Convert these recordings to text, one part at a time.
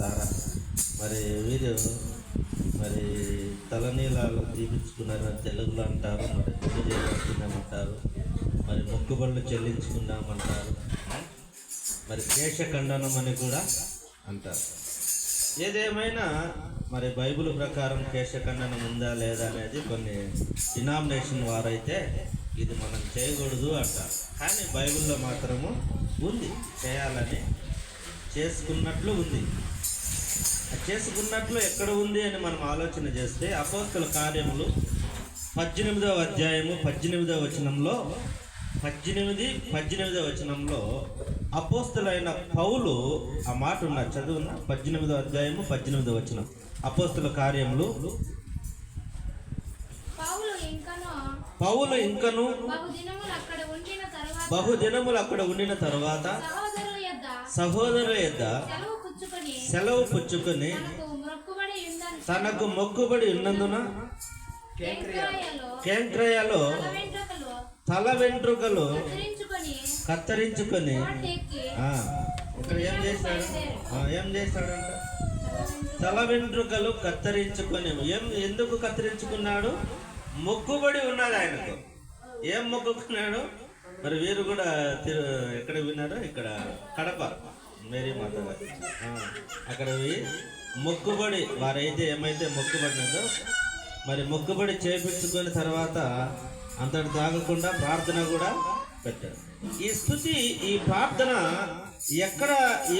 సారా మరి వీరు మరి తలనీలాలు తీపించుకున్నారని తెలుగులో అంటారు మరి గుడ్డు చేయించుకున్నామంటారు మరి మొక్కుబళ్ళు చెల్లించుకున్నామంటారు మరి కేశఖండనం అని కూడా అంటారు. ఏదేమైనా మరి బైబిల్ ప్రకారం కేశఖండనం ఉందా లేదా అనేది కొన్ని డినామినేషన్ వారైతే ఇది మనం చేయకూడదు అంటారు. కానీ బైబిల్లో మాత్రము ఉంది చేయాలని చేసుకున్నట్లు ఉంది. చేసుకున్నట్లు ఎక్కడ ఉంది అని మనం ఆలోచన చేస్తే అపోస్తుల కార్యములు పద్దెనిమిదవ అధ్యాయము పద్దెనిమిదవ వచనంలో పద్దెనిమిది పద్దెనిమిదవ వచనంలో అపోస్తులైన పౌలు ఆ మాట ఉన్న చదువున్న పద్దెనిమిదవ అధ్యాయము పద్దెనిమిదవ వచనం. అపోస్తుల కార్యములు. పౌలు ఇంకను పౌలు ఇంకను బహుదినములు అక్కడ ఉండిన తరువాత సహోదరుల సహోదరు సెలవు పుచ్చుకొని తనకు మొక్కుబడి ఉన్నందున కేంద్రాయలో తల వెంట్రుకలు కత్తిరించుకొని ఇక్కడ ఏం చేశాడు? ఏం చేశాడంట? తల వెంట్రుకలు తల వెంట్రుకలు కత్తిరించుకొని ఏం ఎందుకు కత్తిరించుకున్నాడు? మొక్కుబడి ఉన్నది ఆయనకు. ఏం మొక్కుకున్నాడు? మరి వీరు కూడా తిరు ఎక్కడ విన్నారు? ఇక్కడ కడప మేరీ మాత అక్కడ పోయి మొక్కుబడి వారైతే ఏమైతే మొక్కుబడినదో మరి మొక్కుబడి చేపించుకున్న తర్వాత అంతటి తాగకుండా ప్రార్థన కూడా పెట్టారు. ఈ స్థుతి ఈ ప్రార్థన ఎక్కడ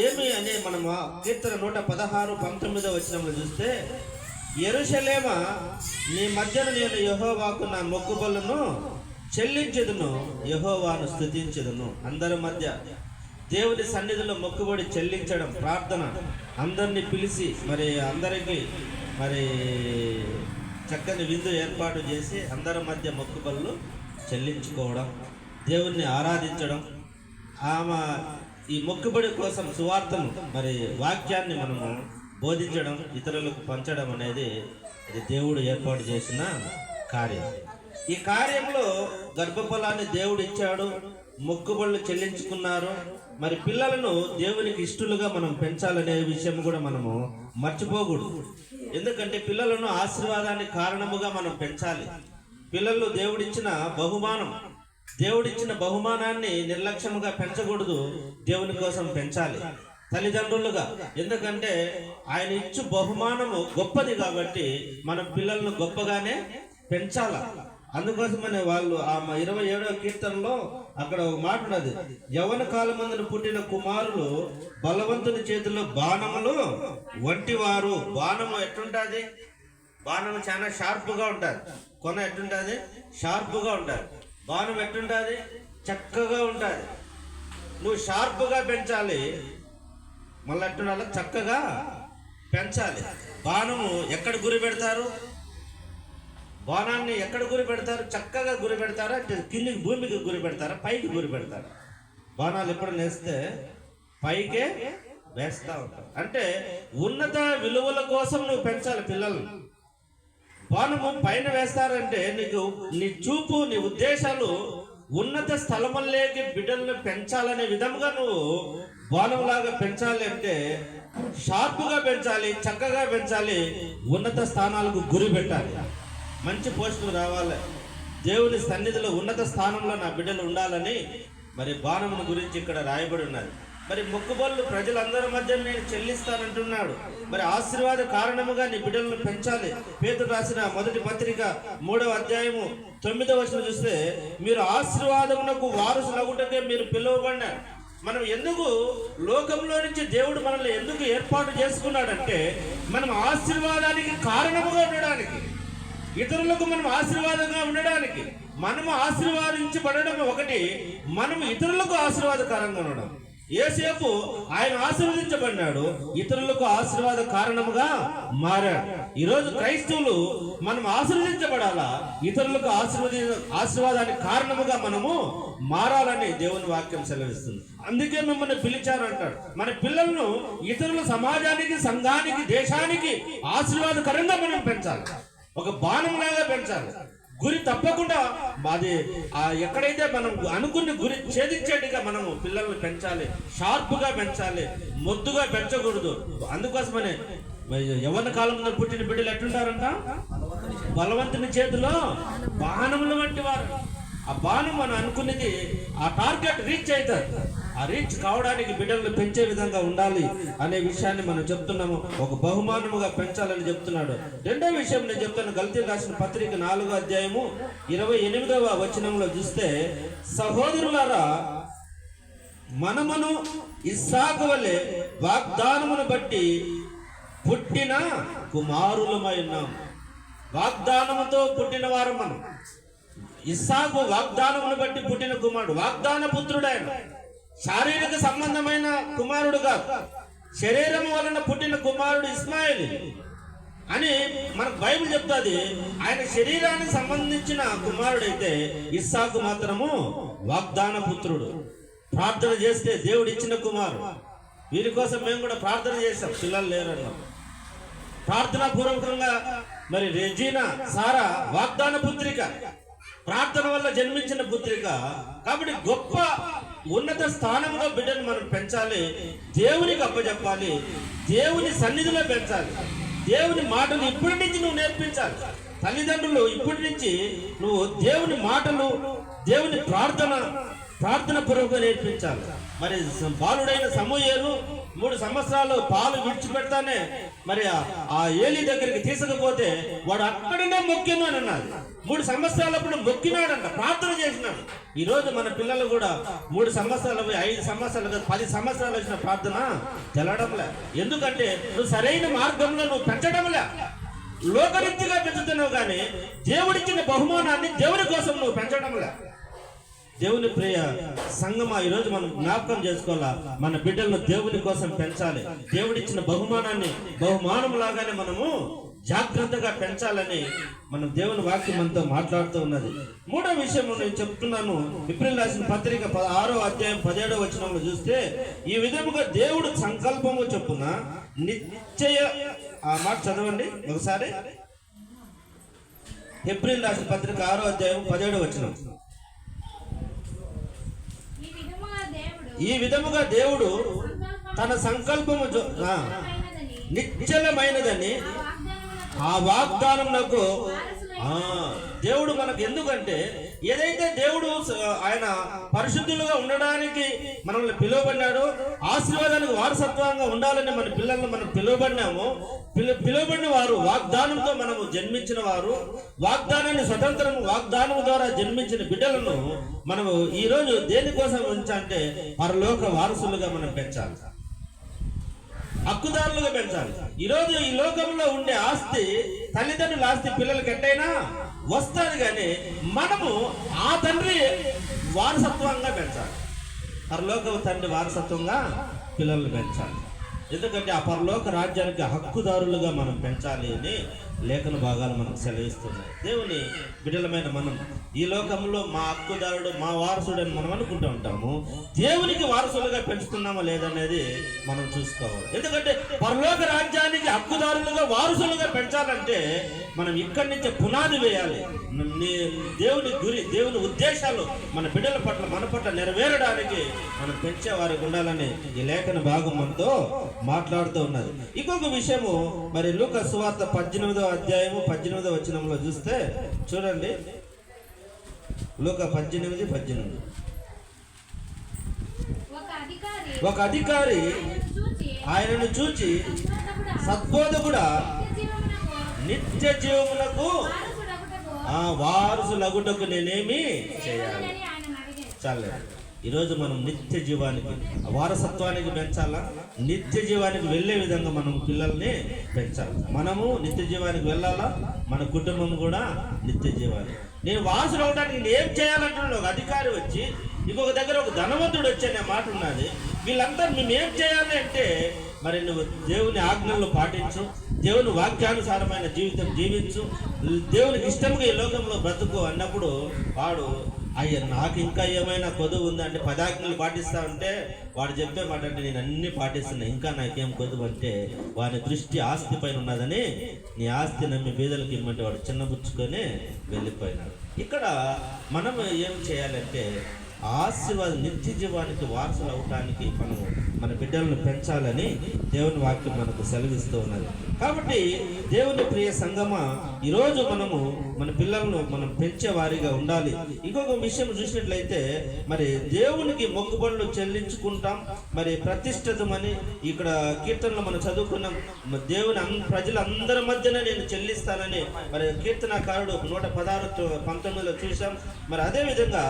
ఏమి అనే మనం కీర్తన నూట పదహారు పంతొమ్మిదో వచ్చినప్పుడు చూస్తే ఎరుషలేమ నీ మధ్యన నేను యహోవాకు నా మొక్కుబళ్ళను చెల్లించదును యహోవాను స్థుతించదును అందరి మధ్య దేవుని సన్నిధిలో మొక్కుబడి చెల్లించడం ప్రార్థన. అందరినీ పిలిచి మరి అందరికీ మరి చక్కని విందు ఏర్పాటు చేసి అందరి మధ్య మొక్కుబళ్ళు చెల్లించుకోవడం దేవుణ్ణి ఆరాధించడం. ఆమె ఈ మొక్కుబడి కోసం సువార్తను మరి వాక్యాన్ని మనము బోధించడం ఇతరులకు పంచడం అనేది ఇది దేవుడు ఏర్పాటు చేసిన కార్యం. ఈ కార్యంలో గర్భఫలాన్ని దేవుడు ఇచ్చాడు మొక్కుబళ్ళు చెల్లించుకున్నారు. మరి పిల్లలను దేవునికి ఇష్టలుగా మనం పెంచాలనే విషయం కూడా మనము మర్చిపోకూడదు. ఎందుకంటే పిల్లలను ఆశీర్వాదానికి కారణముగా మనం పెంచాలి. పిల్లలు దేవుడిచ్చిన బహుమానం దేవుడిచ్చిన బహుమానాన్ని నిర్లక్ష్యముగా పెంచకూడదు దేవుని కోసం పెంచాలి. తల్లిదండ్రులుగా ఎందుకంటే ఆయన ఇచ్చు బహుమానము గొప్పది కాబట్టి మనం పిల్లలను గొప్పగానే పెంచాల? అందుకోసమనే వాళ్ళు ఆ ఇరవై ఏడవ కీర్తనలో అక్కడ ఒక మాట ఉన్నది. యవన కాలమందున పుట్టిన కుమారులు బలవంతుని చేతిలో బాణములు వంటివారు. బాణము ఎట్లుంటుంది? బాణం చాలా షార్ప్గా ఉంటుంది. కొన ఎట్టుంటుంది షార్ప్గా ఉంటుంది. బాణం ఎట్టుంటుంది చక్కగా ఉంటుంది. నువ్వు షార్ప్గా పెంచాలి. మళ్ళీ ఎట్టుండాలి చక్కగా పెంచాలి. బాణము ఎక్కడ గురి పెడతారు? బాణాన్ని ఎక్కడ గురి పెడతారు? చక్కగా గురి పెడతారా? అంటే కిందికి భూమికి గురి పెడతారా? పైకి గురి పెడతారా? బాణాలు ఎప్పుడు నేస్తే పైకే వేస్తూ ఉంటారు. అంటే ఉన్నత విలువల కోసం నువ్వు పెంచాలి పిల్లల్ని. బాణము పైన వేస్తారంటే నీకు నీ చూపు నీ ఉద్దేశాలు ఉన్నత స్థలముల్లోకి బిడ్డలను పెంచాలనే విధంగా నువ్వు బాణంలాగా పెంచాలి అంటే షార్ప్గా పెంచాలి చక్కగా పెంచాలి ఉన్నత స్థానాలకు గురి పెట్టాలి. మంచి పోస్టులు రావాలి. దేవుని సన్నిధిలో ఉన్నత స్థానంలో నా బిడ్డలు ఉండాలని మరి బాణమును గురించి ఇక్కడ రాయబడి ఉన్నది. మరి మొక్కుబళ్ళు ప్రజలందరి మధ్య నేను చెల్లిస్తానంటున్నాడు. మరి ఆశీర్వాద కారణముగా నీ బిడ్డలను పెంచాలి. పేతుడు రాసిన మొదటి పత్రిక మూడవ అధ్యాయము తొమ్మిదవ వచనం చూస్తే మీరు ఆశీర్వాదమునకు వారసులగుటకే మీరు పిలువబడినారు మనం ఎందుకు లోకంలో నుంచి దేవుడు మనల్ని ఎందుకు ఏర్పాటు చేసుకున్నాడంటే మనం ఆశీర్వాదానికి కారణముగా ఉండడానికి. ఇతరులకు మనం ఆశీర్వాదంగా ఉండడానికి మనము ఆశీర్వాదించబడడం ఒకటి మనం ఇతరులకు ఆశీర్వాదకరంగా ఉండడం. ఏసేపు ఆయన ఆశీర్వదించబడినాడు ఇతరులకు ఆశీర్వాద కారణముగా మారాడు. ఈరోజు క్రైస్తవులు మనం ఆశీర్వదించబడాలా? ఇతరులకు ఆశీర్వది ఆశీర్వాదానికి కారణముగా మనము మారాలని దేవుని వాక్యం సెలవిస్తుంది. అందుకే మిమ్మల్ని పిలిచారంటాడు మన పిల్లలను ఇతరుల సమాజానికి సంఘానికి దేశానికి ఆశీర్వాదకరంగా మనం పెంచాలి. ఒక బాణం లాగా పెంచాలి గురి తప్పకుండా అది ఎక్కడైతే మనం అనుకున్న గురి ఛేదించేట్టుగా మనము పిల్లల్ని పెంచాలి షార్ప్గా పెంచాలి మొద్దుగా పెంచకూడదు. అందుకోసమనే యవన కాలంలో పుట్టిన బిడ్డలు ఎట్లుంటారంట? బలవంతుని చేతిలో బాణములు వంటి వారు ఆ బాణం మనం అనుకున్నది ఆ టార్గెట్ రీచ్ అవుతారు ఆ రీచ్ కావడానికి బిడ్డలను పెంచే విధంగా ఉండాలి అనే విషయాన్ని మనం చెప్తున్నాము. ఒక బహుమానముగా పెంచాలని చెప్తున్నాడు. రెండో విషయం నేను చెప్తాను. గల్తీ రాసిన పత్రిక నాలుగో అధ్యాయము ఇరవై ఎనిమిదవ వచనంలో చూస్తే సహోదరులారా మనమును ఇస్సాకు వలె వాగ్దానమును బట్టి పుట్టిన కుమారులమై ఉన్నాం. వాగ్దానముతో పుట్టిన వారు మనం ఇస్సాకు వాగ్దానమును బట్టి పుట్టిన కుమారుడు. వాగ్దాన పుత్రుడు ఆయన. శారీరక సంబంధమైన కుమారుడుగా శరీరం వలన పుట్టిన కుమారుడు ఇస్మాయిల్ అని మనకు బైబిల్ చెప్తాది. ఆయన శరీరానికి సంబంధించిన కుమారుడైతే ఇస్సాకు మాత్రము వాగ్దాన పుత్రుడు. ప్రార్థన చేస్తే దేవుడు ఇచ్చిన కుమారుడు. వీరి కోసం మేము కూడా ప్రార్థన చేసాం పిల్లలు లేరన్నాం. ప్రార్థనా పూర్వకంగా మరి రెజీనా సారా వాగ్దాన పుత్రిక ప్రార్థన వల్ల జన్మించిన పుత్రిక. కాబట్టి గొప్ప ఉన్నత స్థానంలో బిడ్డను మనం పెంచాలి. దేవునికి అప్పచెప్పాలి దేవుని సన్నిధిలో పెంచాలి. దేవుని మాటలు ఇప్పటి నుంచి నువ్వు నేర్పించాలి. తల్లిదండ్రులు ఇప్పటి నుంచి నువ్వు దేవుని మాటలు దేవుని ప్రార్థన ప్రార్థన పూర్వకంగా నేర్పించాలి. మరి బాలుడైన సమూహేలు మూడు సంవత్సరాలు పాలు విడిచిపెడతానే మరి ఆ- ఏలి దగ్గరికి తీసుకపోతే వాడు అక్కడనే మొక్కిను అని అన్నది మూడు సంవత్సరాలప్పుడు మొక్కినాడంట ప్రార్థన చేసినాడు. ఈ రోజు మన పిల్లలు కూడా మూడు సంవత్సరాలు ఐదు సంవత్సరాలు పది సంవత్సరాలు వచ్చిన ప్రార్థన తెలడంలే ఎందుకంటే నువ్వు సరైన మార్గంలో నువ్వు పెంచడంలే. లోకరీతిగా పెంచుతున్నావు కానీ దేవుడిచ్చిన బహుమానాన్ని దేవుడి కోసం నువ్వు పెంచడంలే. దేవుని ప్రియ సంగమా ఈరోజు మనం జ్ఞాపకం చేసుకోవాలా? మన బిడ్డలను దేవుని కోసం పెంచాలి. దేవుడిచ్చిన బహుమానాన్ని బహుమానం లాగానే మనము జాగ్రత్తగా పెంచాలని మనం దేవుని వాక్యం మనతో మాట్లాడుతూ ఉన్నది. మూడో విషయం నేను చెప్తున్నాను. ఏప్రిల్ రాసిన పత్రిక ఆరో అధ్యాయం పదిహేడో వచనంలో చూస్తే ఈ విధముగా దేవుడు సంకల్పము చెప్పున నిశ్చయ ఆ మాట చదవండి ఒకసారి. ఏప్రిల్ రాసిన పత్రిక ఆరో అధ్యాయం పదిహేడో వచనం ఈ విధముగా దేవుడు ఈ విధముగా దేవుడు తన సంకల్పము నిశ్చలమైనదని ఆ వాగ్దానమునకు ఆ, దేవుడు మనకు ఎందుకంటే ఏదైతే దేవుడు ఆయన పరిశుద్ధులుగా ఉండడానికి మనల్ని పిలువబడినాడు ఆశీర్వాదానికి వారసత్వంగా ఉండాలని మన పిల్లల్ని మనం పిలువబడినాము పిలు పిలువబడిన వారు వాగ్దానంతో మనము జన్మించిన వారు వాగ్దానాన్ని స్వతంత్రం వాగ్దానం ద్వారా జన్మించిన బిడ్డలను మనము ఈ రోజు దేనికోసం ఉంచంటే పరలోక వారసులుగా మనం పెంచాలి. హక్కుదారులుగా పెంచాలి. ఈరోజు ఈ లోకంలో ఉండే ఆస్తి తల్లిదండ్రుల ఆస్తి పిల్లలకి ఎట్టయినా వస్తుంది కానీ మనము ఆ తండ్రి వారసత్వంగా పెంచాలి. పరలోక తండ్రి వారసత్వంగా పిల్లల్ని పెంచాలి. ఎందుకంటే ఆ పరలోక రాజ్యానికి హక్కుదారులుగా మనం పెంచాలి అని లేఖన భాగాలు మనకు సెలవిస్తున్నాయి. దేవుని బిడ్డలమైన మనం ఈ లోకంలో మా హక్కుదారుడు మా వారసుడు అని మనం అనుకుంటూ ఉంటాము. దేవునికి వారసులుగా పెంచుతున్నామా లేదనేది మనం చూసుకోవాలి. ఎందుకంటే పరలోక రాజ్యానికి హక్కుదారులుగా వారసులుగా పెంచాలంటే మనం ఇక్కడి నుంచే పునాది వేయాలి. నీ దేవుని గురి దేవుని ఉద్దేశాలు మన బిడ్డల పట్ల మన పట్ల నెరవేరడానికి మనం పెంచే వారికి ఉండాలని ఈ లేఖన భాగం మనతో మాట్లాడుతూ ఉన్నది. ఇంకొక విషయము మరి లూక సువార్త పద్దెనిమిదో అధ్యాయము పద్దెనిమిదో వచనంలో చూస్తే చూడండి. లూక పద్దెనిమిది పద్దెనిమిది. ఒక అధికారి ఆయనను చూచి సద్బోధకుడా నిత్య ఆ వారసులగుటకు నేనేమి చేయాలి. చాలే ఈరోజు మనం నిత్య జీవానికి వారసత్వానికి పెంచాలా? నిత్య జీవానికి వెళ్ళే విధంగా మనం పిల్లల్ని పెంచాలి. మనము నిత్య జీవానికి వెళ్ళాలా? మన కుటుంబం కూడా నిత్య జీవాన్ని నేను వాసులు అవడానికి నేను ఏం చేయాలంటున్నాడు? ఒక అధికారి వచ్చి ఇంకొక దగ్గర ఒక ధనవంతుడు వచ్చానే అనే మాట ఉన్నది. వీళ్ళంతా మేము ఏం చేయాలి అంటే మరి నువ్వు దేవుని ఆజ్ఞలను పాటించు దేవుని వాక్యానుసారమైన జీవితం జీవించు దేవునికి ఇష్టంగా ఈ లోకంలో బ్రతుకు అన్నప్పుడు వాడు అయ్యా నాకు ఇంకా ఏమైనా కొదువు ఉందంటే పదాజ్ఞలు పాటిస్తా ఉంటే వాడు చెప్పే మాట అంటే నేను అన్ని పాటిస్తున్నా. ఇంకా నాకేం కొదువు అంటే వాని దృష్టి ఆస్తి పైన ఉన్నదని నీ ఆస్తి నమ్మి బీదలకు ఇమ్మంటే వాడు చిన్నబుచ్చుకొని వెళ్ళిపోయినాడు. ఇక్కడ మనం ఏం చేయాలంటే ఆశీర్వాద నిత్య జీవానికి వారసులు అవటానికి మనము మన బిడ్డలను పెంచాలని దేవుని వాక్యం మనకు సెలవిస్తూ ఉన్నది. కాబట్టి దేవుని ప్రియ సంగమ ఈరోజు మనము మన పిల్లలను మనం పెంచే వారిగా ఉండాలి. ఇంకొక విషయం చూసినట్లయితే మరి దేవునికి మొక్కుబడులు చెల్లించుకుంటాం మరి ప్రతిష్ఠితమని ఇక్కడ కీర్తనలో మనం చదువుకున్నాం. దేవుని అన్- ప్రజలందరి మధ్యన నేను చెల్లిస్తానని మరి కీర్తనకారుడు నూట పదహారు పంతొమ్మిదిలో చూసాం మరి అదే విధంగా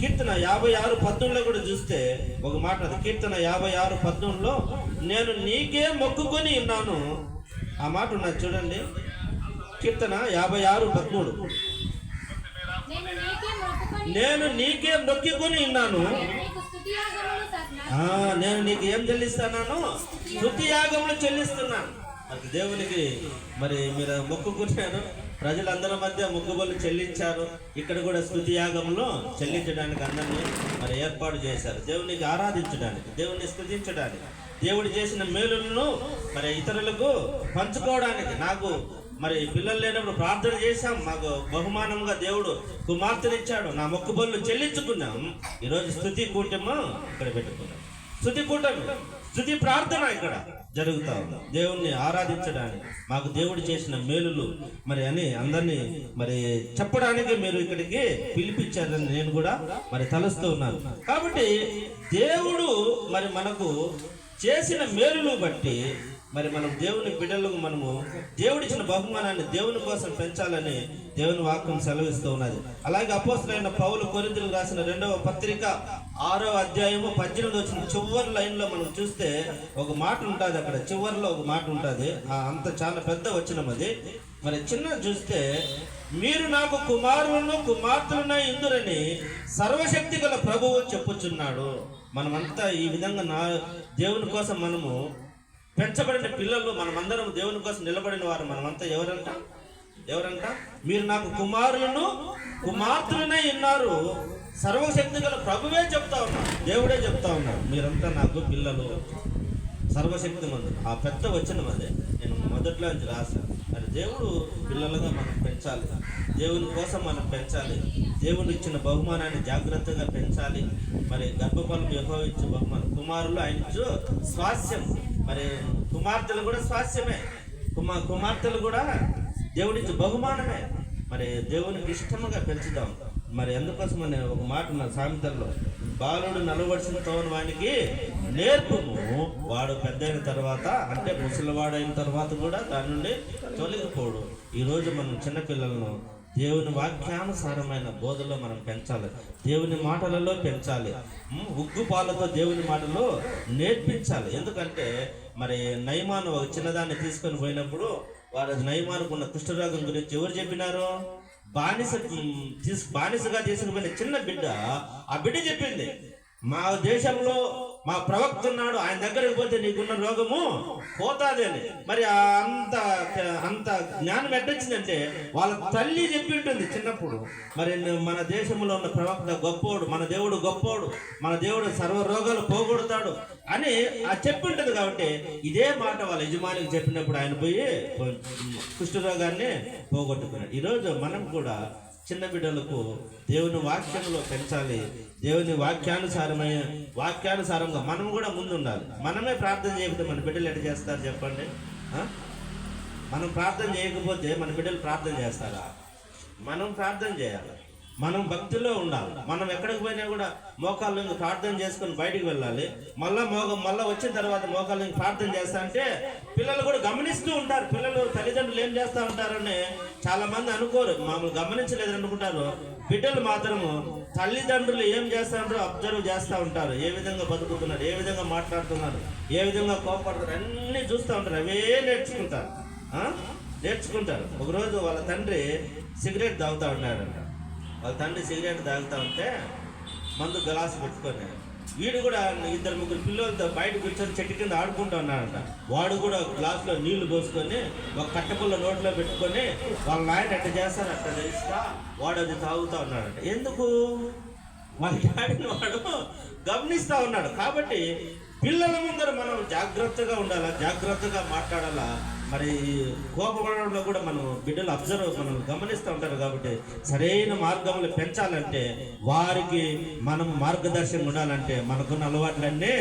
కీర్తన యాభై ఆరు పద్నంలో కూడా చూస్తే ఒక మాట కీర్తన యాభై ఆరు పద్నంలో నేను నీకే మొక్కుకొని ఉన్నాను ఆ మాట ఉన్నది చూడండి. కీర్తన యాభై ఆరు పదమూడు. నేను నీకే మొక్కుకొని నేను నీకే మొక్కుకొని ఉన్నాను. నేను నీకు ఏం చెల్లిస్తాను శృతి యాగములు చెల్లిస్తున్నాను మరి దేవునికి మరి మీరు మొక్కుకుంటారు ప్రజలందరి మధ్య మొక్కుబళ్ళు చెల్లించారు. ఇక్కడ కూడా స్థుతి యాగంలో చెల్లించడానికి అందరినీ మరి ఏర్పాటు చేశారు. దేవునికి ఆరాధించడానికి దేవుని స్థుతించడానికి. దేవుడు చేసిన మేలులను మరి ఇతరులకు పంచుకోవడానికి నాకు మరి పిల్లలు లేనప్పుడు ప్రార్థన చేశాం. మాకు బహుమానంగా దేవుడు కుమార్తెనిచ్చాడు. నా మొక్కుబళ్ళు చెల్లించుకున్నాం. ఈరోజు స్థుతి కూటమి ఇక్కడ పెట్టుకున్నాం. స్థుతి కూటమి స్థుతి ప్రార్థన ఇక్కడ జరుగుతా ఉంది. దేవుణ్ణి ఆరాధించడానికి మాకు దేవుడు చేసిన మేలులు మరి అని అందరినీ మరి చెప్పడానికి మీరు ఇక్కడికి పిలిపించారని నేను కూడా మరి తలుస్తూ ఉన్నాను. కాబట్టి దేవుడు మరి మనకు చేసిన మేలును బట్టి మరి మనం దేవుని బిడ్డలకు మనము దేవుడిచ్చిన బహుమానాన్ని దేవుని కోసం పెంచాలని దేవుని వాక్యం సెలవిస్తూ ఉన్నది. అలాగే అపోస్తులైన పౌలు కొరింతలకు రాసిన రెండవ పత్రిక ఆరో అధ్యాయము పద్దెనిమిది వచ్చిన చివరి లైన్లో మనం చూస్తే ఒక మాట ఉంటుంది అక్కడ చివరిలో ఒక మాట ఉంటుంది. అంత చాలా పెద్ద వచనం అది. మరి చిన్న చూస్తే మీరు నాకు కుమారులను కుమార్తెలను ఇందురని సర్వశక్తి గల ప్రభువు చెప్పుచున్నాడు. మనమంతా ఈ విధంగా నా దేవుని కోసం మనము పెంచబడిన పిల్లలు మనమందరం దేవుని కోసం నిలబడిన వారు మనమంతా ఎవరంట? ఎవరంట? మీరు నాకు కుమారులను కుమార్తెలనే ఉన్నారు సర్వశక్తి గల ప్రభువే చెప్తా ఉన్నారు. దేవుడే చెప్తా ఉన్నారు. మీరంతా నాకు పిల్లలు. సర్వశక్తి మందు. ఆ పెద్ద వచ్చిన అదే. నేను మొదట్లో నుంచి రాశాను. మరి దేవుడు పిల్లలుగా మనం పెంచాలి. దేవుని కోసం మనం పెంచాలి. దేవుడు ఇచ్చిన బహుమానాన్ని జాగ్రత్తగా పెంచాలి. మరి గర్భఫలం ఎక్కువ ఇచ్చే బహుమానం. కుమారులు ఆయన స్వాస్యం మరి కుమార్తెలు కూడా స్వాస్యమే కుమార్ కుమార్తెలు కూడా దేవుడిచ్చి బహుమానమే. మరి దేవునికి ఇష్టముగా పెంచుదాం. మరి ఎందుకోసం అనే ఒక మాట నా సామెతల్లో. బాలుడు నలవడిసిన తోని వానికి నేర్పుము. వాడు పెద్దయిన తర్వాత అంటే ముసలివాడైన తర్వాత కూడా దాని నుండి తొలగిపోడు. ఈరోజు మనం చిన్నపిల్లలను దేవుని వాక్యానుసారమైన బోధలో మనం పెంచాలి. దేవుని మాటలలో పెంచాలి. ఉగ్గు పాలతో దేవుని మాటలు నేర్పించాలి. ఎందుకంటే మరి నయమాను ఒక చిన్నదాన్ని తీసుకొని పోయినప్పుడు వారు నయమానుకు ఉన్న కుష్ఠరోగం గురించి ఎవరు చెప్పినారు? బానిస తీసు బానిసగా తీసుకుపోయిన చిన్న బిడ్డ ఆ బిడ్డ చెప్పింది. మా దేశంలో మా ప్రవక్త ఉన్నాడు ఆయన దగ్గరికి పోతే నీకున్న రోగము పోతాది అని మరి అంత అంత జ్ఞానం ఎట్టొచ్చిందంటే వాళ్ళ తల్లి చెప్పి ఉంటుంది చిన్నప్పుడు మరి మన దేశంలో ఉన్న ప్రవక్త గొప్పోడు మన దేవుడు గొప్పోడు మన దేవుడు సర్వ రోగాలు పోగొడతాడు అని ఆ చెప్పి ఉంటుంది కాబట్టి ఇదే మాట వాళ్ళ యజమానికి చెప్పినప్పుడు ఆయన పోయి కుష్ఠరోగాన్ని పోగొట్టుకున్నాడు. ఈరోజు మనం కూడా చిన్న బిడ్డలకు దేవుని వాక్యంలో పెంచాలి. దేవుని వాక్యానుసారమైన వాక్యానుసారంగా మనం కూడా ముందు ఉండాలి మనమే ప్రార్థన చేయకపోతే మన బిడ్డలు ఎట్లా చేస్తారు చెప్పండి? మనం ప్రార్థన చేయకపోతే మన బిడ్డలు ప్రార్థన చేస్తారా? మనం ప్రార్థన చేయాలి? మనం భక్తిలో ఉండాలి. మనం ఎక్కడికి పోయినా కూడా మోకాళ్ళ నుంచి ప్రార్థన చేసుకొని బయటికి వెళ్ళాలి. మళ్ళా మోగ మళ్ళీ వచ్చిన తర్వాత మోకాళ్ళ నుంచి ప్రార్థన చేస్తా అంటే పిల్లలు కూడా గమనిస్తూ ఉంటారు. పిల్లలు తల్లిదండ్రులు ఏం చేస్తూ ఉంటారని చాలా మంది అనుకోరు. మామూలు గమనించలేదు అనుకుంటారు. బిడ్డలు మాత్రము తల్లిదండ్రులు ఏం చేస్తారో అబ్జర్వ్ చేస్తూ ఉంటారు. ఏ విధంగా బతుకుతున్నారు ఏ విధంగా మాట్లాడుతున్నారు ఏ విధంగా కోపడుతున్నారు అన్నీ చూస్తూ ఉంటారు. అవే నేర్చుకుంటారు. నేర్చుకుంటారు. ఒకరోజు వాళ్ళ తండ్రి సిగరెట్ తాగుతూ ఉన్నాడంట. వాళ్ళ తండ్రి సిగరెట్ తాగుతూ ఉంటే మందు గ్లాసు పెట్టుకొని వీడు కూడా ఇద్దరు ముగ్గురు పిల్లలతో బయట కూర్చొని చెట్టు కింద ఆడుకుంటూ ఉన్నాడంట. వాడు కూడా గ్లాసులో నీళ్ళు పోసుకొని ఒక కట్టపుల్ల నోట్లో పెట్టుకొని వాళ్ళ నాయన అట్ట చేస్తారు అట్ట చేస్తా వాడు అది తాగుతా ఉన్నాడంట. ఎందుకు? వాళ్ళ డాడీని వాడు గమనిస్తూ ఉన్నాడు. కాబట్టి పిల్లల ముందర మనం జాగ్రత్తగా ఉండాలా? జాగ్రత్తగా మాట్లాడాలా? మరి కోపపడంలో కూడా మనం బిడ్డలు అబ్జర్వ్ మనం గమనిస్తూ ఉంటారు కాబట్టి సరైన మార్గంలో పెంచాలంటే వారికి మనం మార్గదర్శనం ఉండాలంటే మనకున్న అలవాట్లన్నీ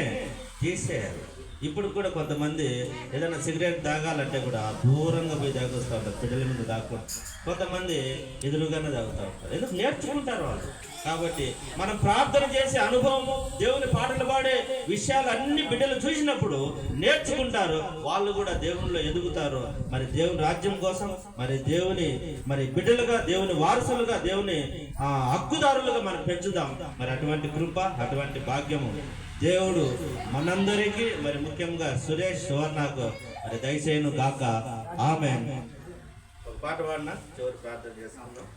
తీసేయాలి. ఇప్పుడు కూడా కొంతమంది ఏదైనా సిగరెట్ తాగాలంటే కూడా దూరంగా పోయి తాగొస్తూ ఉంటారు. పిల్లల మీద తాగకుండా కొంతమంది ఎదురుగానే తాగుతూ ఉంటారు. ఎందుకు? నేర్చుకుంటారు వాళ్ళు. కాబట్టి మనం ప్రార్థన చేసే అనుభవం దేవుని పాటలు పాడే విషయాలు అన్ని బిడ్డలు చూసినప్పుడు నేర్చుకుంటారు. వాళ్ళు కూడా దేవునిలో ఎదుగుతారు. మరి దేవుని రాజ్యం కోసం మరి దేవుని మరి బిడ్డలుగా దేవుని వారసులుగా దేవుని ఆ, హక్కుదారులుగా మనం పెంచుదాం. మరి అటువంటి కృప అటువంటి భాగ్యము దేవుడు మనందరికీ మరి ముఖ్యంగా సురేష్ సువర్ణకు మరి దయచేయను కాక ఆమె పాట పాడినా? చివరి ప్రార్థన చేసుకుందాం.